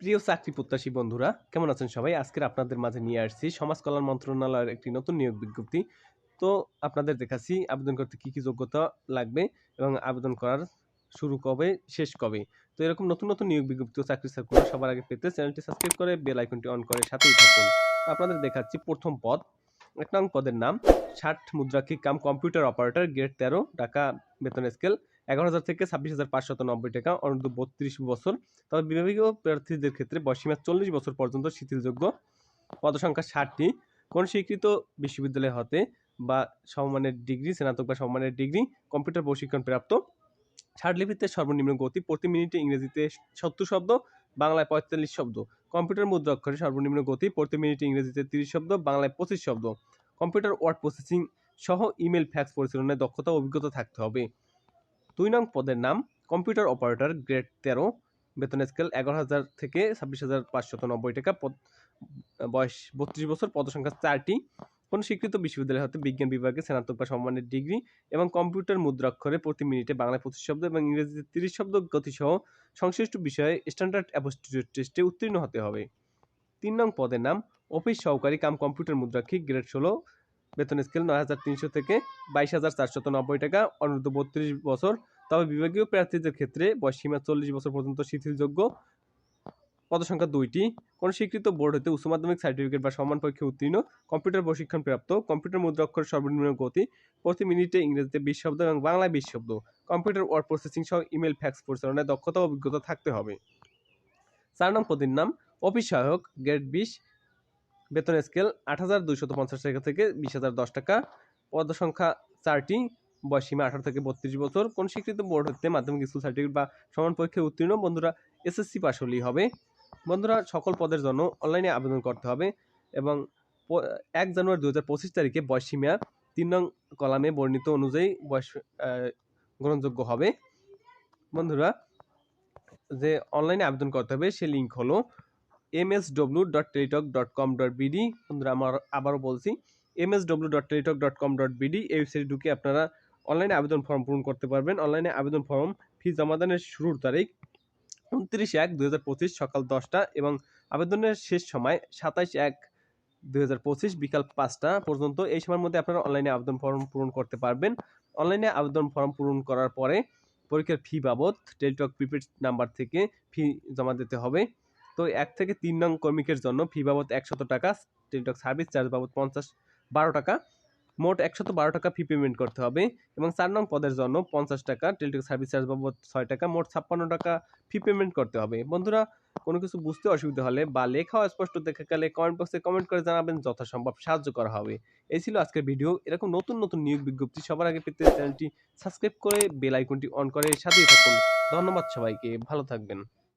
প্রিয় চাকরি প্রত্যাশী বন্ধুরা, কেমন আছেন সবাই? আজকের আপনাদের মাঝে নিয়ে আসছি সমাজ কল্যাণ মন্ত্রণালয়ের একটি নতুন নিয়োগ বিজ্ঞপ্তি। তো আপনাদের দেখাচ্ছি আবেদন করতে কি কি যোগ্যতা লাগবে এবং আবেদন করার শুরু কবে, শেষ কবে? তো এরকম নতুন নতুন নিয়োগ বিজ্ঞপ্তি ও চাকরি সার্কুলার সবার আগে পেতে চ্যানেলটি সাবস্ক্রাইব করে বেল আইকনটি অন করে সাথেই থাকুন। আপনাদের দেখাচ্ছি প্রথম পদ। এক নং পদের নাম, ষাট মুদ্রাক্ষী কাম কম্পিউটার অপারেটর গ্রেড তেরো টাকা বেতন স্কেল এগারো হাজার থেকে ছাব্বিশ হাজার পাঁচশত নব্বই টাকা অনূর্ধ্ব বত্রিশ বছর। তবে বিভাগীয় প্রার্থীদের ক্ষেত্রে বয়সীমা চল্লিশ বছর পর্যন্ত শিথিলযোগ্য। পদসংখ্যা ষাটটি। কোন স্বীকৃত বিশ্ববিদ্যালয় হতে বা সমমানের ডিগ্রি, স্নাতক বা সমমানের ডিগ্রি, কম্পিউটার প্রশিক্ষণ প্রাপ্ত? ছাড়লিপিতে সর্বনিম্ন গতি প্রতি মিনিটে ইংরেজিতে সত্তর শব্দ, বাংলায় পঁয়তাল্লিশ শব্দ। কম্পিউটার মুদ্রা অক্ষরে সর্বনিম্ন গতি প্রতি মিনিটে ইংরেজিতে তিরিশ শব্দ, বাংলায় পঁচিশ শব্দ। কম্পিউটার ওয়ার্ড প্রসেসিং সহ ইমেল, ফ্যাক্স পরিচালনায় দক্ষতা অভিজ্ঞতা থাকতে হবে। দুই নং পদের নাম কম্পিউটার অপারেটর গ্রেড তেরো, বেতন স্কেল এগারো হাজার থেকে ছাব্বিশ হাজার পাঁচশত নব্বই টাকা, পদ, বয়স বত্রিশ বছর, পদসংখ্যা চারটি। কোন স্বীকৃত বিশ্ববিদ্যালয় হতে বিজ্ঞান বিভাগে স্নাতক বা সম্মানের ডিগ্রি এবং কম্পিউটার মুদ্রাক্ষরে প্রতি মিনিটে বাংলায় পঁচিশ শব্দ এবং ইংরেজিতে তিরিশ শব্দ গতিসহ সংশ্লিষ্ট বিষয়ে স্ট্যান্ডার্ড অ্যাপোস্টিটিউড টেস্টে উত্তীর্ণ হতে হবে। তিন নং পদের নাম অফিস সহকারী কাম কম্পিউটার মুদ্রাক্ষী গ্রেড ষোলো বেতন স্কেল নয় হাজার তিনশো থেকে বাইশ হাজার চারশত নব্বই টাকা অনূর্ধ্ব বত্রিশ বছর। তবে বিভাগীয় প্রার্থীদের ক্ষেত্রে বয়সীমা চল্লিশ বছর পর্যন্ত শিথিলযোগ্য। পদসংখ্যা দুইটি। কোন স্বীকৃত বোর্ড হতে উচ্চ মাধ্যমিক সার্টিফিকেট বা সমান পরীক্ষায় উত্তীর্ণ, কম্পিউটার প্রশিক্ষণ প্রাপ্ত, কম্পিউটার মুদ্রাক্ষর সর্বনিম্ন গতি, প্রতি মিনিটে ইংরেজিতে বিশ শব্দ এবং বাংলায় বিশ শব্দ, কম্পিউটার ওয়ার্ড প্রসেসিং সহ ইমেল ফ্যাক্স পরিচালনায় দক্ষতা অভিজ্ঞতা থাকতে হবে। চার নং পদের নাম, অফিস সহায়ক, গ্রেড বিশ বেতন স্কেল আট হাজার দুইশত পঞ্চাশ টাকা থেকে বিশ হাজার দশ টাকা। পদ সংখ্যা চারটি। বয়সীমা আঠারো থেকে বত্রিশ বছর। কোন স্বীকৃত বোর্ড হতে মাধ্যমিক স্কুল সার্টিফিকেট বা সমান পরীক্ষায় উত্তীর্ণ? বন্ধুরা এসএসসি পাস হলেই হবে। বন্ধুরা, সকল পদের জন্য অনলাইনে আবেদন করতে হবে এবং এক জানুয়ারি দু হাজার পঁচিশ তারিখে বয়সীমা তিন নং কলামে বর্ণিত অনুযায়ী বয়স গ্রহণযোগ্য হবে। বন্ধুরা, যে অনলাইনে আবেদন করতে হবে, সে লিঙ্ক হলো M S W dot Teletalk dot com dot BD বন্ধুরা, আমার আবারও বলছি M S W dot Teletalk dot com dot BD এই ওয়েবসাইটে ঢুকে আপনারা অনলাইনে আবেদন ফর্ম পূরণ করতে পারবেন। অনলাইনে আবেদন ফর্ম ফি জমাদানের শুরুর তারিখ উনত্রিশ এক পঁচিশ সকাল দশটা এবং আবেদনের শেষ সময় সাতাইশ এক পঁচিশ বিকাল পাঁচটা পর্যন্ত। এই সময়ের মধ্যে আপনারা অনলাইনে আবেদন ফর্ম পূরণ করতে পারবেন। অনলাইনে আবেদন ফর্ম পূরণ করার পরে পরীক্ষার ফি বাবদ টেলিটক প্রিপেড নাম্বার থেকে ফি জমা দিতে হবে। তো এক থেকে তিন নং কর্মিকের জন্য ফি বাবদ একশত টাকা টেলিটক সার্ভিস চার্জ বাবদ পঞ্চাশ বারো টাকা, মোট একশত বারো টাকা ফি পেমেন্ট করতে হবে এবং চার নং পদের জন্য পঞ্চাশ টাকা টেলিটক সার্ভিস চার্জ বাবদ ছয় টাকা, মোট ছাপ্পান্ন টাকা ফি পেমেন্ট করতে হবে। বন্ধুরা, কোনো কিছু বুঝতে অসুবিধা হলে বা লেখা স্পষ্ট দেখে গেলে কমেন্ট বক্সে কমেন্ট করে জানাবেন, যথাসম্ভব সাহায্য করা হবে। এই ছিল আজকের ভিডিও এরকম নতুন নতুন নিয়োগ বিজ্ঞপ্তি সবার আগে পেতে চ্যানেলটি সাবস্ক্রাইব করে বেল আইকনটি অন করে সাথেই থাকুন। ধন্যবাদ সবাইকে। ভালো থাকবেন।